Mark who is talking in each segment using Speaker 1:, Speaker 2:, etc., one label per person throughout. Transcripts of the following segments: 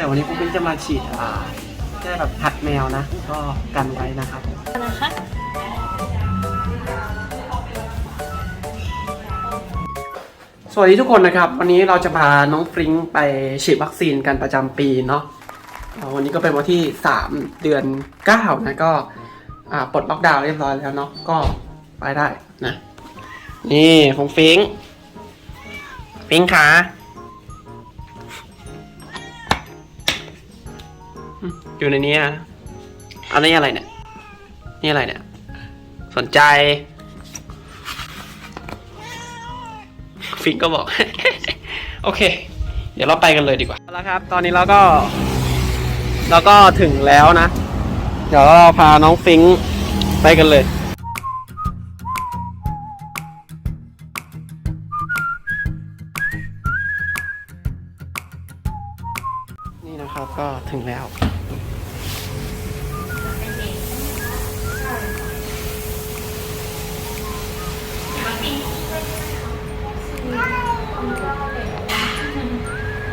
Speaker 1: แต่วันนี้ผมเพิ่งจะมาฉีดอ่าแค่แบบหัดแมวนะ ก็กันไว้นะครับ
Speaker 2: นะคะ
Speaker 1: สวัสดีทุกคนนะครับ วันนี้เราจะพาน้องฟริงค์ไปฉีดวัคซีนกันประจำปีเนาะอ่าวันนี้ก็เป็นวันที่ 3 เดือน 9 นะก็อ่าปลดล็อกดาวน์เรียบร้อยแล้วเนาะก็ไปได้นะ นี่ของฟริงค์ฟริงค์ขา อยู่ในนี้อะอันนี้อะไรเนี่ย นี่อะไรเนี่ย สนใจ ฟิงก็บอก โอเค เดี๋ยวเราไปกันเลยดีกว่าแล้วครับ ตอนนี้เราก็ เราก็ถึงแล้วนะ เดี๋ยวเราพาน้องฟิงไปกันเลย นะครับก็ถึงแล้ว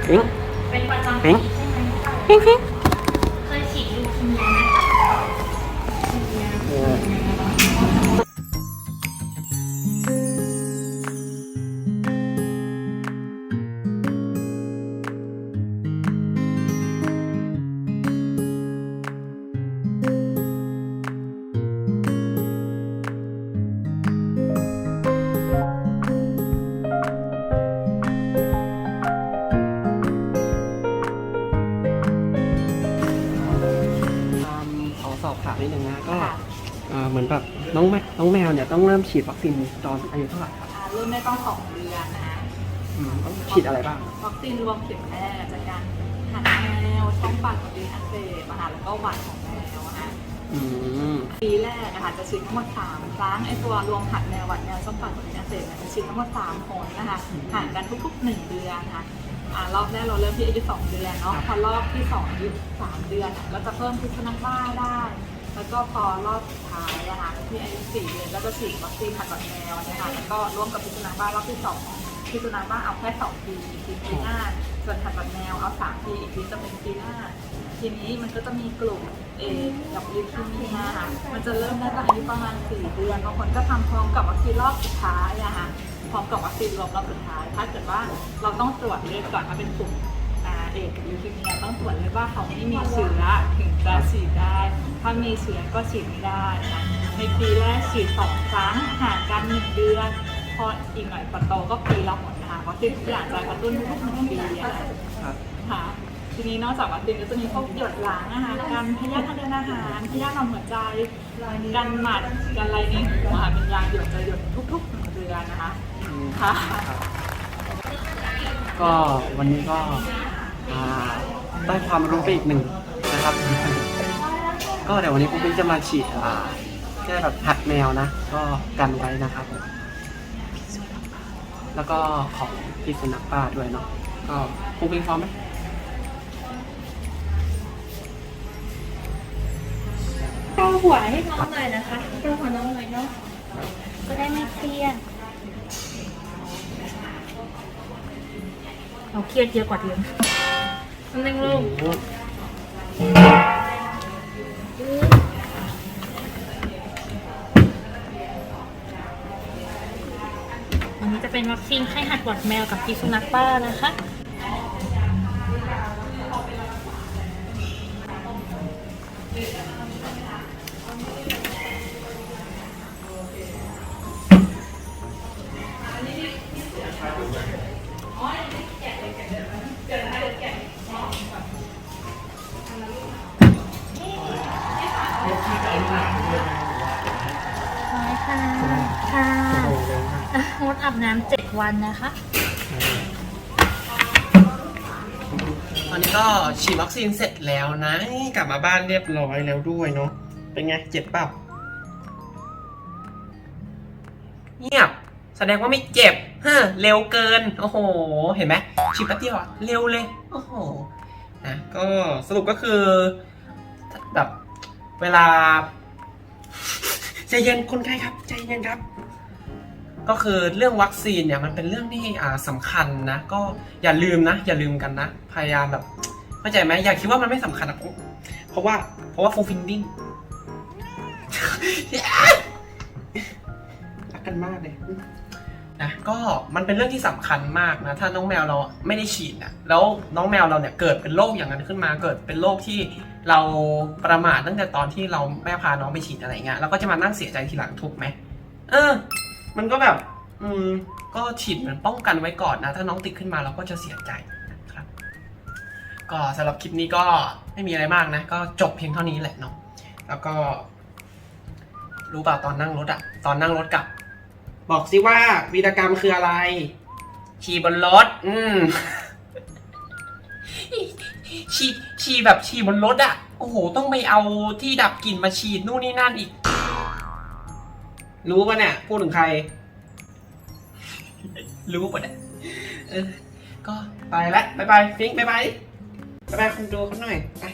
Speaker 1: ปิง
Speaker 2: เป็นประจำ
Speaker 1: ฟิง
Speaker 2: ใช่ไหม
Speaker 1: ฟิง อสอบถามนิดนึงนะก็เอ่อเหมือนแบบน้องแมน้องแมวเนี่ยต้องเริ่มฉีดวัคซีนตอนอายุเท่าไหร่ครับ
Speaker 3: อ่ารุ่นได้ต้องสองเดือนนะ
Speaker 1: อืมต้องฉีดอะไรบ้าง
Speaker 3: วัคซีนรวมเข็มแรกจากการหัดแมวช่องปากของดีอักเสบอะค่ะแล้วก็หวัดของแมวอะค่ะ
Speaker 1: อืม
Speaker 3: ปีแรกอะคะจะฉีดทั้งหมดสามครั้งไอตัวรวมหัดแมวหวัดแมวช่องปากของดีอักเสบเนี่ยจะฉีดทั้งหมดสามคนนะคะห่างกันทุกๆหนึ่งเดือนค่ะอ่ารอบแรกเราเริ่มที่อายุสองเดือนเนาะพอรอบที่สองอายุสามเดือนเราจะเพิ่มพิษสุนัขบ้าได้ แล้วก็พอรอบสุดท้ายอะคะที่อายุสี่เดือนก็จะฉีดวัคซีนหัดหวัดแมวนะคะแล้วก็ร่วมกับพิษสุนัขบ้ารอบที่สองพิษสุนัขบ้าเอาแค่สองปีปีหน้าส่วนถัดบัดแมวเอาสามปีอีกทีจะเป็นปีหน้า ทีนี้มันก็จะมีกลุ่มเอกับลิวคีเมียค่ะมันจะเริ่มได้ตั้งอายุประมาณสี่เดือนบางคนก็ทำพร้อมกับวัคซีนรอบสุดท้ายอะค่ะพร้อมกับวัคซีนรวมรอบสุดท้าย ถ้าเกิดว่าเราต้องตรวจเลือดก่อนถ้าเป็นกลุ่มอ่าเอกับลิวคีเมีต้องตรวจเลยว่าเขาไม่มีเชื้อถึงจะฉีดได้ ถ้ามีเชื้อก็ฉีดไม่ได้นะคะในปีแรกฉีดสองครั้งห่างกันหนึ่งเดือน พออีกหน่อยปโตก็ปีละหนนะคะวัคซีนทุกอย่างจะกระตุ้นทุกหนึ่งปีอะค่ะ
Speaker 1: ครับ
Speaker 3: ค่ะ ทีนี้นอกจากวัคซีนก็จะมีพวกหยดหลังนะคะการพยาธิทางเดินอาหารพยาธิหลอดหัวใจการหมัดการอะไรนี่หัวอาหารเป็นยาหยดจะหยดทุกๆหนึ่งเดือนนะคะ
Speaker 1: อืม
Speaker 3: ค่ะ
Speaker 1: ก็วันนี้ก็อ่าได้ความรู้ไปอีกหนึ่งนะครับ ก็เดี๋ยววันนี้ผมจะมาฉีดอ่าแค่แบบหัดแมวนะ ก็กันไว้นะครับ แล้วก็ของพิษสุนัขบ้าด้วยเนาะก็คงเป็นพร้อมไหม
Speaker 2: หัวให้น้องหน่อยนะคะเกาหัวน้องหน่อยเนาะจะได้ไม่เครียดเราเครียดเยอะกว่าเดิมนั่นเองลูก
Speaker 1: โอ้โห
Speaker 2: อันนี้จะเป็นวัคซีนไข้หัดหวัดแมวกับพิษสุนัขบ้านะคะ งดอาบน้ำเจ็ดวันนะคะ
Speaker 1: ตอนนี้ก็ฉีดวัคซีนเสร็จแล้วนะ กลับมาบ้านเรียบร้อยแล้วด้วยเนาะ เป็นไง เจ็บเปล่าเงียบ แสดงว่าไม่เจ็บฮะเร็วเกิน โอ้โห เห็นไหมฉีดแป๊บเดียวอะเร็วเลย โอ้โห นะ ก็สรุปก็คือแบบเวลาใจเย็นคนไข้ครับ ใจเย็นครับ ก็คือเรื่องวัคซีนเนี่ยมันเป็นเรื่องที่อ่าสำคัญนะ ก็อย่าลืมนะ อย่าลืมกันนะ พยายามแบบเข้าใจไหมอย่าคิดว่ามันไม่สำคัญอะเพราะว่าเพราะว่าฟูฟินดิ้งรักกันมากเลยนะก็มันเป็นเรื่องที่สำคัญมากนะ ถ้าน้องแมวเราไม่ได้ฉีดนะแล้วน้องแมวเราเนี่ยเกิดเป็นโรคอย่างนั้นขึ้นมาเกิดเป็นโรคที่เราประมาทตั้งแต่ตอนที่เราแม่พาน้องไปฉีดอะไรเงี้ยแล้วก็จะมานั่งเสียใจทีหลังถูกไหมเออ มันก็แบบ อืม ก็ฉีดเหมือนป้องกันไว้ก่อนนะ ถ้าน้องติดขึ้นมาเราก็จะเสียใจนะครับ ก็สำหรับคลิปนี้ก็ไม่มีอะไรมากนะ ก็จบเพียงเท่านี้แหละเนาะ แล้วก็ รู้เปล่าตอนนั่งรถอะตอนนั่งรถกลับ บอกสิว่าวีรกรรมคืออะไร ฉี่บนรถ อืม ฉี่ฉี่แบบฉี่บนรถอะโอ้โห ต้องไปเอาที่ดับกลิ่นมาฉีดนู่นนี่นั่นอีก รู้ปะเนี่ยพูดถึงใคร รู้ปะเนี่ยเออก็ไปละบายบายฟิงค์บายบายบายบายคนดูเขาหน่อยไป